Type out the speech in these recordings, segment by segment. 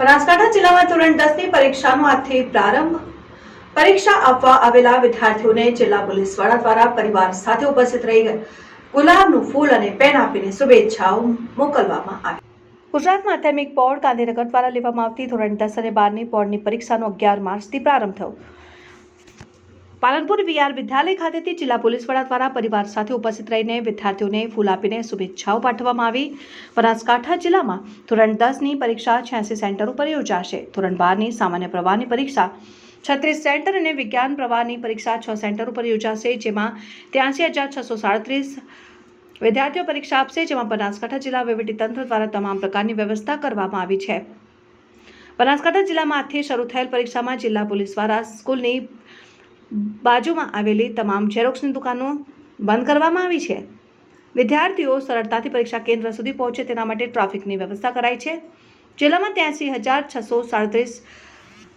બનાસકાંઠા જિલ્લામાં ધોરણ દસની પરીક્ષાનો આજથી પ્રારંભ. પરીક્ષા આપવા આવેલા વિદ્યાર્થીઓને જિલ્લા પોલીસ વડા દ્વારા પરિવાર સાથે ઉપસ્થિત રહી ગુલાબનું ફૂલ અને પેન આપીને શુભેચ્છાઓ મોકલવામાં આવી. ગુજરાત માધ્યમિક બોર્ડ ગાંધીનગર દ્વારા લેવામાં આવતી ધોરણ દસ અને બારની બોર્ડની પરીક્ષાનો અગિયાર માર્ચથી પ્રારંભ થયો. પાલનપુર વીઆર વિદ્યાલય ખાતેથી જિલ્લા પોલીસ વડા દ્વારા પરિવાર સાથે ઉપસ્થિત રહીને વિદ્યાર્થીઓને ફૂલ આપીને શુભેચ્છાઓ પાઠવવામાં આવી. બનાસકાંઠા જિલ્લામાં ધોરણ દસની પરીક્ષા છ્યાસી સેન્ટર ઉપર યોજાશે. ધોરણ બારની સામાન્ય પ્રવાહની પરીક્ષા છત્રીસ સેન્ટર અને વિજ્ઞાન પ્રવાહની પરીક્ષા છ સેન્ટર ઉપર યોજાશે, જેમાં ત્યાંસી હજાર છસો સાડત્રીસ વિદ્યાર્થીઓ પરીક્ષા આપશે, જેમાં બનાસકાંઠા જિલ્લા વહીવટીતંત્ર દ્વારા તમામ પ્રકારની વ્યવસ્થા કરવામાં આવી છે. બનાસકાંઠા જિલ્લામાં આજથી શરૂ થયેલ પરીક્ષામાં જિલ્લા પોલીસ દ્વારા સ્કૂલની બાજુમાં આવેલી તમામ ઝેરોક્સની દુકાનો બંધ કરવામાં આવી છે. વિદ્યાર્થીઓ સરળતાથી પરીક્ષા કેન્દ્ર સુધી પહોંચે તેના માટે ટ્રાફિકની વ્યવસ્થા કરાઈ છે. જિલ્લામાં ત્યાંસી હજાર છસો સાડત્રીસ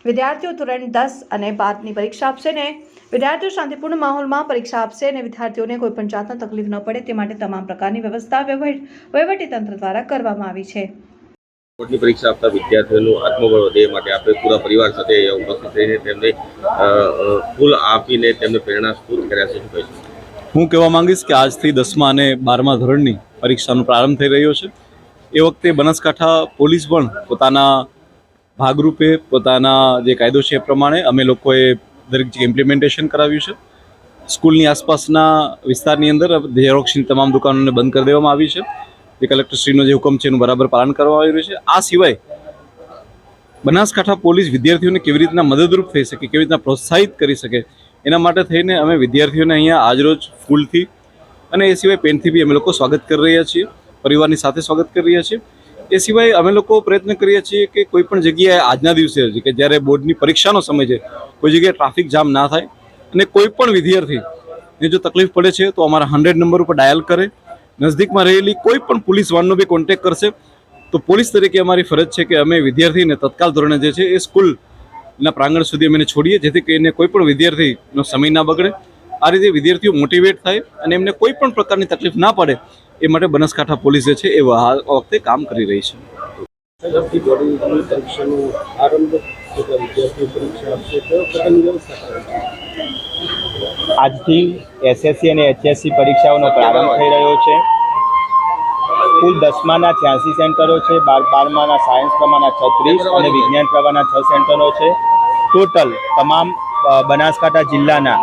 વિદ્યાર્થીઓ ધોરણ દસ અને બારની પરીક્ષા આપશે ને વિદ્યાર્થીઓ શાંતિપૂર્ણ માહોલમાં પરીક્ષા આપશે અને વિદ્યાર્થીઓને કોઈપણ જાતનો તકલીફ ન પડે તે માટે તમામ પ્રકારની વ્યવસ્થા વહીવટીતંત્ર દ્વારા કરવામાં આવી છે. બોર્ડની પરીક્ષા આપતા વિદ્યાર્થીઓનું આત્મબળ વધે માટે આપણે પૂરા પરિવાર સાથે ઉપસ્થિત રહીને તેમને ફૂલ આપીને તેમને પ્રેરણા સ્ફૂર્ત કર્યા છે હું કહેવા માંગીશ કે આજથી દસમા અને બારમા ધોરણની પરીક્ષાનો પ્રારંભ થઈ રહ્યો છે. એ વખતે બનાસકાંઠા પોલીસ પણ પોતાના ભાગરૂપે પોતાના જે કાયદો છે એ પ્રમાણે અમે લોકોએ દરેક ઇમ્પ્લિમેન્ટેશન કરાવ્યું છે. સ્કૂલની આસપાસના વિસ્તારની અંદર ઝેરોક્ષની તમામ દુકાનોને બંધ કરી દેવામાં આવી છે. જે કલેક્ટરશ્રીનો જે હુકમ છે એનું બરાબર પાલન કરવામાં આવી રહ્યું છે. આ સિવાય બનાસકાંઠા પોલીસ વિદ્યાર્થીઓને કેવી રીતના મદદરૂપ થઈ શકે, કેવી રીતના પ્રોત્સાહિત કરી શકે, એના માટે થઈને અમે વિદ્યાર્થીઓને અહીંયા આજરોજ ફૂલથી અને એ સિવાય પેનથી બી અમે લોકો સ્વાગત કરી રહ્યા છીએ, પરિવારની સાથે સ્વાગત કરી રહ્યા છીએ. એ સિવાય અમે લોકો પ્રયત્ન કરીએ છીએ કે કોઈ પણ જગ્યાએ આજના દિવસે હજી કે જ્યારે બોર્ડની પરીક્ષાનો સમય છે, કોઈ જગ્યાએ ટ્રાફિક જામ ના થાય અને કોઈ પણ વિદ્યાર્થીને જો તકલીફ પડે છે તો અમારા હંડ્રેડ નંબર ઉપર ડાયલ કરે નજદીકમાં રહેલી કોઈ પણ પોલીસ વાનનો બી કોન્ટેક કરશે. તો પોલીસ તરીકે અમારી ફરજ છે કે અમે વિદ્યાર્થીને તત્કાલ ધોરણે જે છે એ સ્કૂલના પ્રાંગણ સુધી અમે છોડીએ, જેથી કરીને કોઈ પણ વિદ્યાર્થીનો સમય ના બગડે. આ રીતે વિદ્યાર્થીઓ મોટિવેટ થાય અને એમને કોઈ પણ પ્રકારની તકલીફ ના પડે, એ માટે બનાસકાંઠા પોલીસ જે છે એ વખતે કામ કરી રહી છે. પરીક્ષાનો આરંભ વિદ્યાર્થીઓ પરીક્ષા આપશે કયો પ્રકારની વ્યવસ્થા આજથી એસએસસી અને એચએસસી પરીક્ષાઓનો પ્રારંભ થઈ રહ્યો છે. કુલ દસમાના છ્યાસી સેન્ટરો છે, બાર બારમાના સાયન્સ પ્રમાણના છત્રીસ અને વિજ્ઞાન પ્રવાહના છ સેન્ટરો છે. ટોટલ તમામ બનાસકાંઠા જિલ્લાના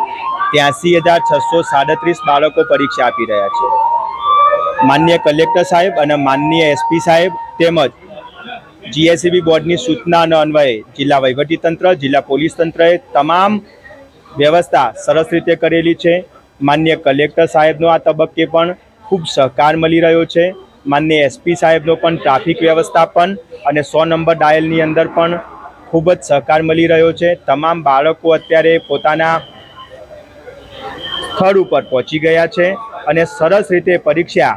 ત્યાંસી હજાર છસો સાડત્રીસ બાળકો પરીક્ષા આપી રહ્યા છે. માન્ય કલેક્ટર સાહેબ અને માનનીય એસપી સાહેબ તેમજ જીએસસીબી બોર્ડની સૂચના અને અન્વયે જિલ્લા વહીવટીતંત્ર, જિલ્લા પોલીસ તંત્રએ તમામ વ્યવસ્થા સરસ રીતે કરેલી છે. માન્ય કલેક્ટર સાહેબનો આ તબક્કે પણ ખૂબ સહકાર મળી રહ્યો છે. માન્ય એસપી સાહેબનો પણ ટ્રાફિક વ્યવસ્થાપન અને સો નંબર ડાયલની અંદર પણ ખૂબ જ સહકાર મળી રહ્યો છે. તમામ બાળકો અત્યારે પોતાના સ્થળ ઉપર પહોંચી ગયા છે અને સરસ રીતે પરીક્ષા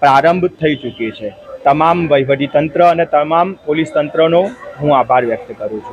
પ્રારંભ થઈ ચૂકી છે. તમામ વહીવટીતંત્ર અને તમામ પોલીસ તંત્રનો હું આભાર વ્યક્ત કરું છું.